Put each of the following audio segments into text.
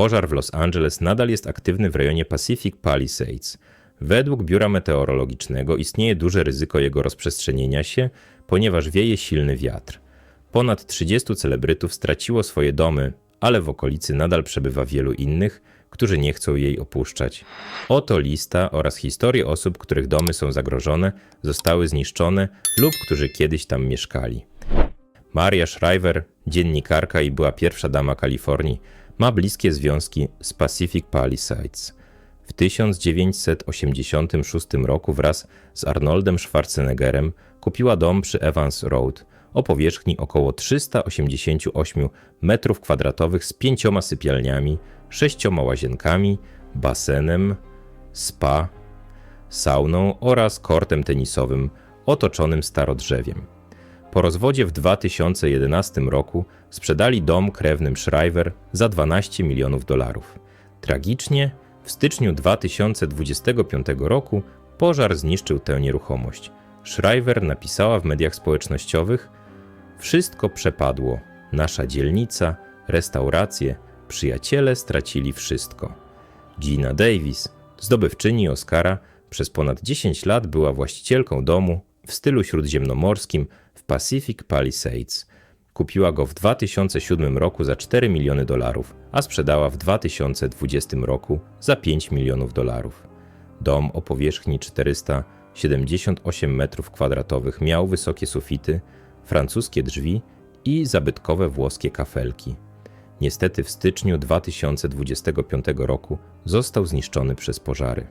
Pożar w Los Angeles nadal jest aktywny w rejonie Pacific Palisades. Według Biura Meteorologicznego istnieje duże ryzyko jego rozprzestrzenienia się, ponieważ wieje silny wiatr. Ponad 30 celebrytów straciło swoje domy, ale w okolicy nadal przebywa wielu innych, którzy nie chcą jej opuszczać. Oto lista oraz historie osób, których domy są zagrożone, zostały zniszczone lub którzy kiedyś tam mieszkali. Maria Shriver, dziennikarka i była pierwsza dama Kalifornii, ma bliskie związki z Pacific Palisades. W 1986 roku wraz z Arnoldem Schwarzeneggerem kupiła dom przy Evans Road o powierzchni około 388 m2 z pięcioma sypialniami, sześcioma łazienkami, basenem, spa, sauną oraz kortem tenisowym otoczonym starodrzewiem. Po rozwodzie w 2011 roku sprzedali dom krewnym Shriver za 12 milionów dolarów. Tragicznie, w styczniu 2025 roku pożar zniszczył tę nieruchomość. Shriver napisała w mediach społecznościowych: Wszystko przepadło. Nasza dzielnica, restauracje, przyjaciele stracili wszystko. Gina Davis, zdobywczyni Oscara, przez ponad 10 lat była właścicielką domu w stylu śródziemnomorskim w Pacific Palisades. Kupiła go w 2007 roku za 4 miliony dolarów, a sprzedała w 2020 roku za 5 milionów dolarów. Dom o powierzchni 478 m2 miał wysokie sufity, francuskie drzwi i zabytkowe włoskie kafelki. Niestety w styczniu 2025 roku został zniszczony przez pożary.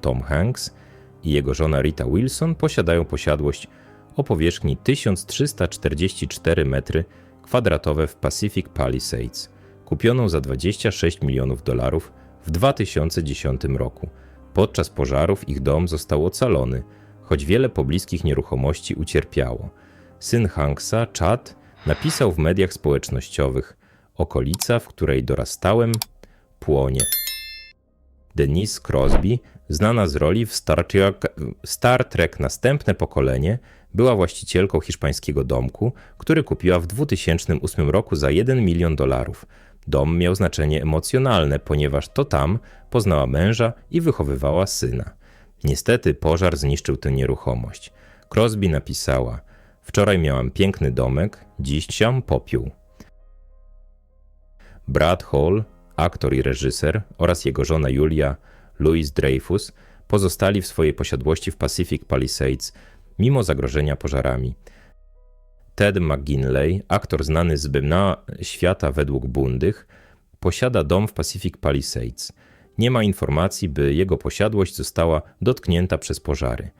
Tom Hanks i jego żona Rita Wilson posiadają posiadłość o powierzchni 1344 m2 w Pacific Palisades, kupioną za 26 milionów dolarów w 2010 roku. Podczas pożarów ich dom został ocalony, choć wiele pobliskich nieruchomości ucierpiało. Syn Hanksa, Chad, napisał w mediach społecznościowych: Okolica, w której dorastałem, płonie. Denise Crosby, znana z roli w Star Trek, Star Trek Następne Pokolenie, była właścicielką hiszpańskiego domku, który kupiła w 2008 roku za 1 milion dolarów. Dom miał znaczenie emocjonalne, ponieważ to tam poznała męża i wychowywała syna. Niestety pożar zniszczył tę nieruchomość. Crosby napisała: Wczoraj miałam piękny domek, dziś siam popiół. Brad Hall, aktor i reżyser, oraz jego żona Julia Louis Dreyfus pozostali w swojej posiadłości w Pacific Palisades mimo zagrożenia pożarami. Ted McGinley, aktor znany z Bymna Świata według Bundych, posiada dom w Pacific Palisades. Nie ma informacji, by jego posiadłość została dotknięta przez pożary.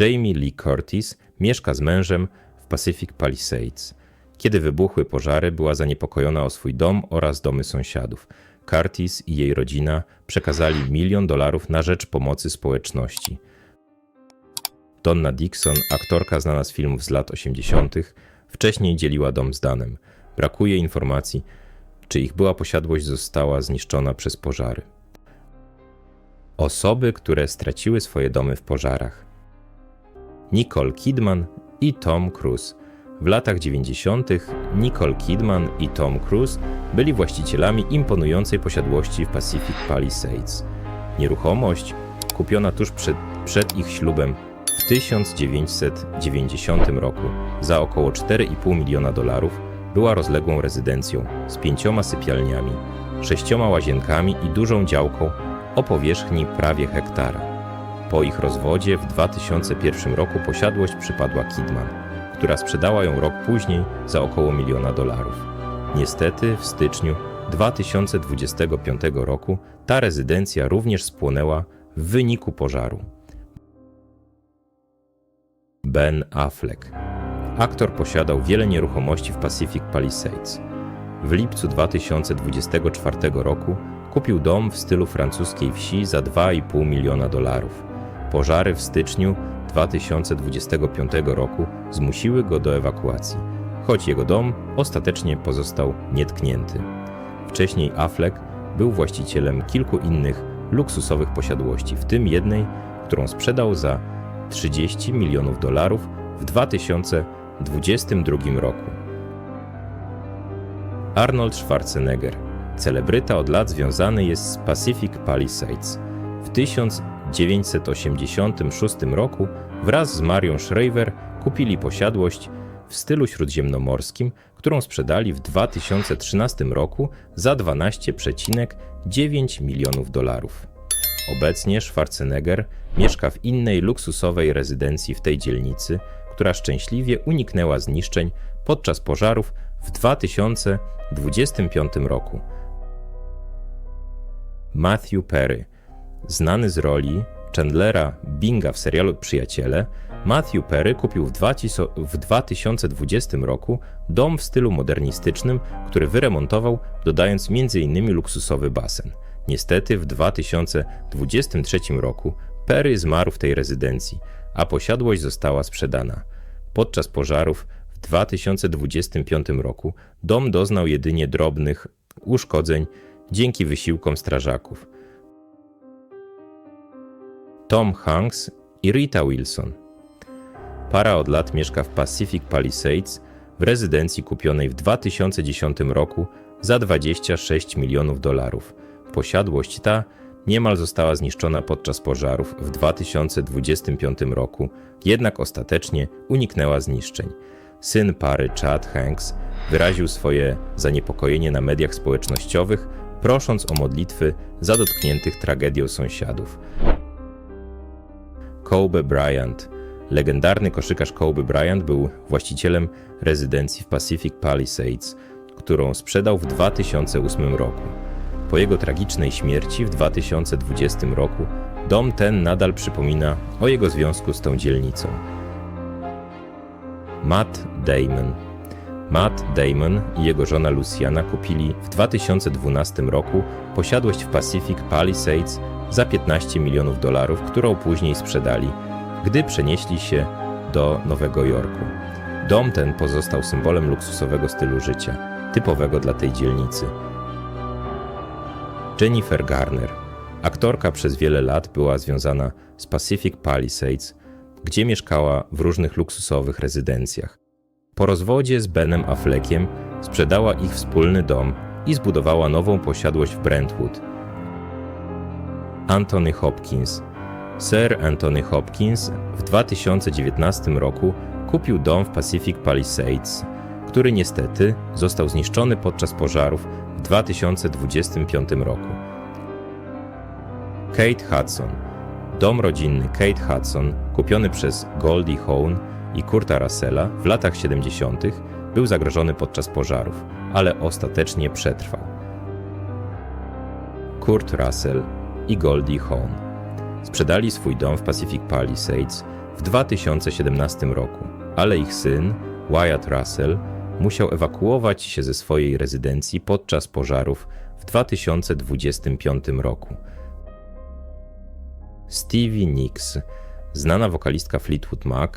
Jamie Lee Curtis mieszka z mężem w Pacific Palisades. Kiedy wybuchły pożary, była zaniepokojona o swój dom oraz domy sąsiadów. Curtis i jej rodzina przekazali milion dolarów na rzecz pomocy społeczności. Donna Dixon, aktorka znana z filmów z lat 80., wcześniej dzieliła dom z Danem. Brakuje informacji, czy ich była posiadłość została zniszczona przez pożary. Osoby, które straciły swoje domy w pożarach. Nicole Kidman i Tom Cruise. W latach 90. Nicole Kidman i Tom Cruise byli właścicielami imponującej posiadłości w Pacific Palisades. Nieruchomość, kupiona tuż przed, przed ich ślubem w 1990 roku za około 4,5 miliona dolarów, była rozległą rezydencją z pięcioma sypialniami, sześcioma łazienkami i dużą działką o powierzchni prawie hektara. Po ich rozwodzie w 2001 roku posiadłość przypadła Kidman, która sprzedała ją rok później za około miliona dolarów. Niestety w styczniu 2025 roku ta rezydencja również spłonęła w wyniku pożaru. Ben Affleck. Aktor posiadał wiele nieruchomości w Pacific Palisades. W lipcu 2024 roku kupił dom w stylu francuskiej wsi za 2,5 miliona dolarów. Pożary w styczniu 2025 roku zmusiły go do ewakuacji, choć jego dom ostatecznie pozostał nietknięty. Wcześniej Affleck był właścicielem kilku innych luksusowych posiadłości, w tym jednej, którą sprzedał za 30 milionów dolarów w 2022 roku. Arnold Schwarzenegger. Celebryta od lat związany jest z Pacific Palisades. W 1986 roku wraz z Marią Schreiber kupili posiadłość w stylu śródziemnomorskim, którą sprzedali w 2013 roku za 12,9 milionów dolarów. Obecnie Schwarzenegger mieszka w innej luksusowej rezydencji w tej dzielnicy, która szczęśliwie uniknęła zniszczeń podczas pożarów w 2025 roku. Matthew Perry, znany z roli Chandlera Binga w serialu Przyjaciele, Matthew Perry kupił w 2020 roku dom w stylu modernistycznym, który wyremontował, dodając m.in. luksusowy basen. Niestety w 2023 roku Perry zmarł w tej rezydencji, a posiadłość została sprzedana. Podczas pożarów w 2025 roku dom doznał jedynie drobnych uszkodzeń dzięki wysiłkom strażaków. Tom Hanks i Rita Wilson. Para od lat mieszka w Pacific Palisades w rezydencji kupionej w 2010 roku za 26 milionów dolarów. Posiadłość ta niemal została zniszczona podczas pożarów w 2025 roku, jednak ostatecznie uniknęła zniszczeń. Syn pary Chad Hanks wyraził swoje zaniepokojenie na mediach społecznościowych, prosząc o modlitwy za dotkniętych tragedią sąsiadów. Kobe Bryant. Legendarny koszykarz Kobe Bryant był właścicielem rezydencji w Pacific Palisades, którą sprzedał w 2008 roku. Po jego tragicznej śmierci w 2020 roku dom ten nadal przypomina o jego związku z tą dzielnicą. Matt Damon. Matt Damon i jego żona Luciana kupili w 2012 roku posiadłość w Pacific Palisades za 15 milionów dolarów, którą później sprzedali, gdy przenieśli się do Nowego Jorku. Dom ten pozostał symbolem luksusowego stylu życia, typowego dla tej dzielnicy. Jennifer Garner. Aktorka przez wiele lat była związana z Pacific Palisades, gdzie mieszkała w różnych luksusowych rezydencjach. Po rozwodzie z Benem Affleckiem sprzedała ich wspólny dom i zbudowała nową posiadłość w Brentwood. Anthony Hopkins. Sir Anthony Hopkins w 2019 roku kupił dom w Pacific Palisades, który niestety został zniszczony podczas pożarów w 2025 roku. Kate Hudson. Dom rodzinny Kate Hudson, kupiony przez Goldie Hawn i Kurta Russella w latach 70., był zagrożony podczas pożarów, ale ostatecznie przetrwał. Kurt Russell i Goldie Hawn sprzedali swój dom w Pacific Palisades w 2017 roku, ale ich syn, Wyatt Russell, musiał ewakuować się ze swojej rezydencji podczas pożarów w 2025 roku. Stevie Nicks, znana wokalistka Fleetwood Mac,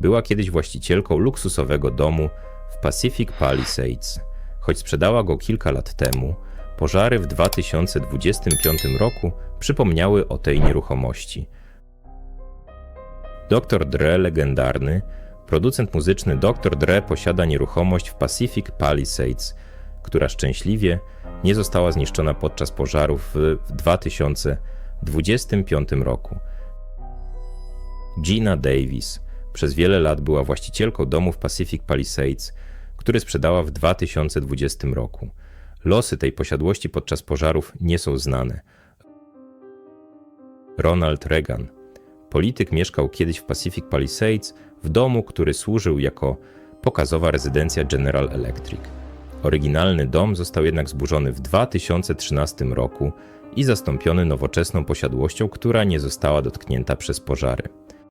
była kiedyś właścicielką luksusowego domu w Pacific Palisades. Choć sprzedała go kilka lat temu, pożary w 2025 roku przypomniały o tej nieruchomości. Dr. Dre legendarny, producent muzyczny Dr. Dre posiada nieruchomość w Pacific Palisades, która szczęśliwie nie została zniszczona podczas pożarów w 2025 roku. Gina Davis przez wiele lat była właścicielką domu w Pacific Palisades, który sprzedała w 2020 roku. Losy tej posiadłości podczas pożarów nie są znane. Ronald Reagan. Polityk mieszkał kiedyś w Pacific Palisades w domu, który służył jako pokazowa rezydencja General Electric. Oryginalny dom został jednak zburzony w 2013 roku i zastąpiony nowoczesną posiadłością, która nie została dotknięta przez pożary.